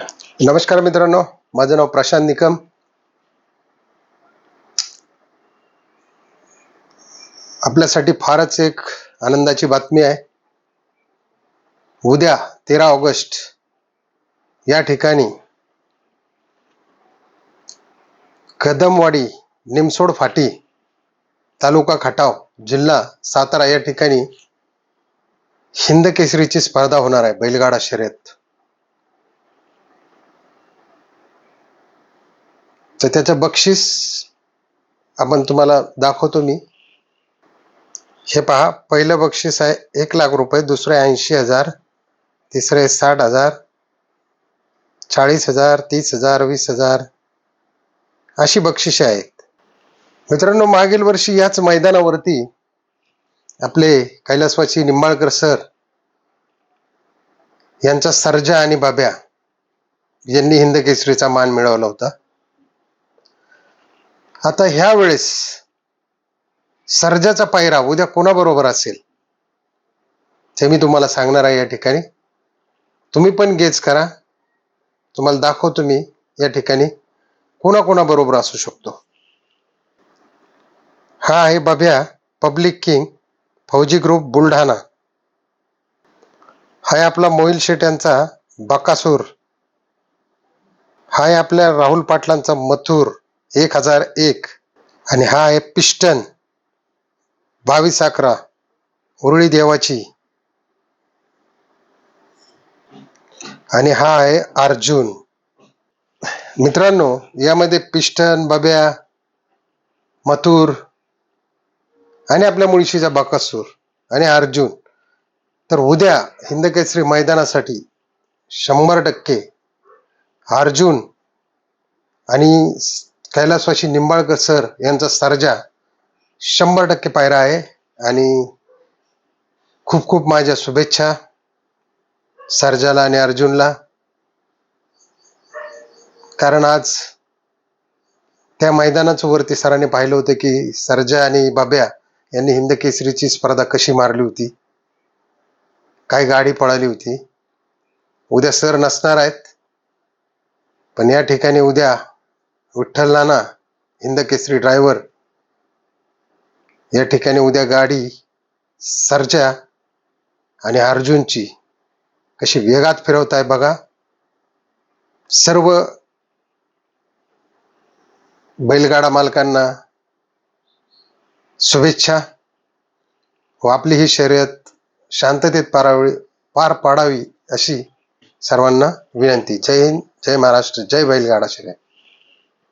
नमस्कार मित्रांनो माझं नाव प्रशांत निकम. आपल्यासाठी फारच एक आनंदाची बातमी आहे. उद्या तेरा ऑगस्ट या ठिकाणी कदमवाडी निमसोड फाटी तालुका खटाव जिल्हा सातारा या ठिकाणी हिंद केसरीची स्पर्धा होणार आहे बैलगाडा शर्यत. तर त्याचं बक्षीस आपण तुम्हाला दाखवतो मी. हे पहा पहिलं बक्षीस आहे एक लाख रुपये दुसरं ऐंशी हजार तिसरे साठ हजार चाळीस हजार तीस हजार वीस हजार अशी बक्षिसे आहेत. मित्रांनो मागील वर्षी याच मैदानावरती आपले कैलासवासी निंबाळकर सर यांचा सर्जा आणि बाब्या यांनी हिंद केसरीचा मान मिळवला होता. आता ह्या वेळेस सर्जाचा पायरा उद्या कोणाबरोबर असेल? ते मी तुम्हाला सांगणार आहे या ठिकाणी. तुम्ही पण गेज करा. तुम्हाला दाखवतो मी या ठिकाणी कोणाकोणाबरोबर असू शकतो. हा आहे बभ्या पब्लिक किंग फौजी ग्रुप बुलढाणा. हा आहे आपला मोहिल शेट यांचा बकासूर. हा आहे आपल्या राहुल पाटलांचा मथुर. एक हजार एक. आणि हा आहे पिस्टन बावीस अकरा. उरळी देवाची. आणि हा आहे अर्जुन. मित्रांनो यामध्ये पिस्टन बब्या मथुर आणि आपल्या मुळशीचा बाकासूर आणि अर्जुन. तर उद्या हिंदकेसरी मैदानासाठी शंभर टक्के अर्जुन आणि कैलासवाशी निंबाळकर सर यांचा सर्जा शंभर टक्के पायरा आहे आणि खूप खूप माझ्या शुभेच्छा सर्जाला आणि अर्जुनला. कारण आज त्या मैदानाचं वरती सरांनी पाहिलं होतं की सर्जा आणि बाब्या यांनी हिंद केसरीची स्पर्धा कशी मारली होती. काय गाडी पळाली होती. उद्या सर नसणार आहेत. पण या ठिकाणी उद्या विठ्ठल नाना हिंद केसरी ड्रायव्हर या ठिकाणी उद्या गाडी सर्जा आणि अर्जुनची कशी वेगात फिरवताय बघा. सर्व बैलगाडा मालकांना शुभेच्छा. व आपली ही शर्यत शांततेत पारावी पार पाडावी अशी सर्वांना विनंती. जय हिंद जय महाराष्ट्र जय बैलगाडा शर्यत